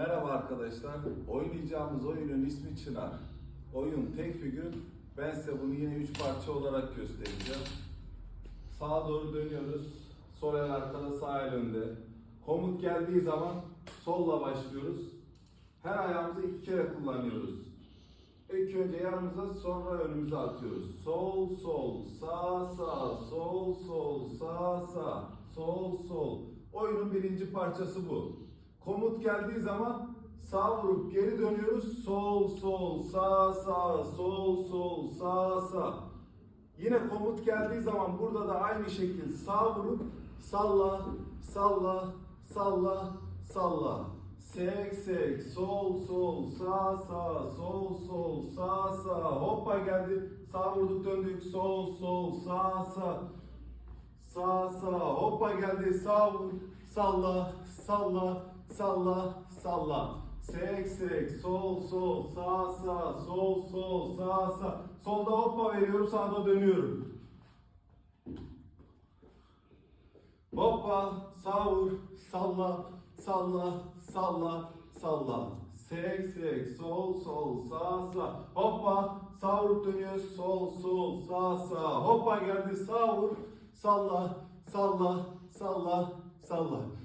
Merhaba arkadaşlar. Oynayacağımız oyunun ismi Çınar. Oyun tek figür. Ben size bunu yine üç parça olarak göstereceğim. Sağa doğru dönüyoruz. Sol el arkada, sağ el önde. Komut geldiği zaman solla başlıyoruz. Her ayağımızı iki kere kullanıyoruz. İlk önce yanımıza sonra önümüze atıyoruz. Sol sol, sağ sağ, sol sol, sağ sağ, sol sol. Oyunun birinci parçası bu. Komut geldiği zaman sağ vurup geri dönüyoruz. Sol sol, sağ sağ, sol sol, sağ sağ. Yine komut geldiği zaman burada da aynı şekilde sağ vurup salla, salla, salla, salla. Sek sek, sol sol, sağ sağ, sol sol, sağ sağ. Hoppa geldi. Sağ vurduk döndük. Sol sol, sağ sağ. Sağ sağ. Hoppa geldi. Sağ vur. Salla, salla, salla, salla. Sek sek, sol sol, sağ sağ, sol sol, sağ sağ. Solda hoppa veriyorum, sağda dönüyorum. Hoppa, sağ vur, salla, salla, salla, salla. Sek sek, sol sol, sağ sağ. Hoppa, sağ vurup dönüyoruz. Sol sol, sağ sağ. Hoppa geldi, sağ vur, salla, salla, salla, salla.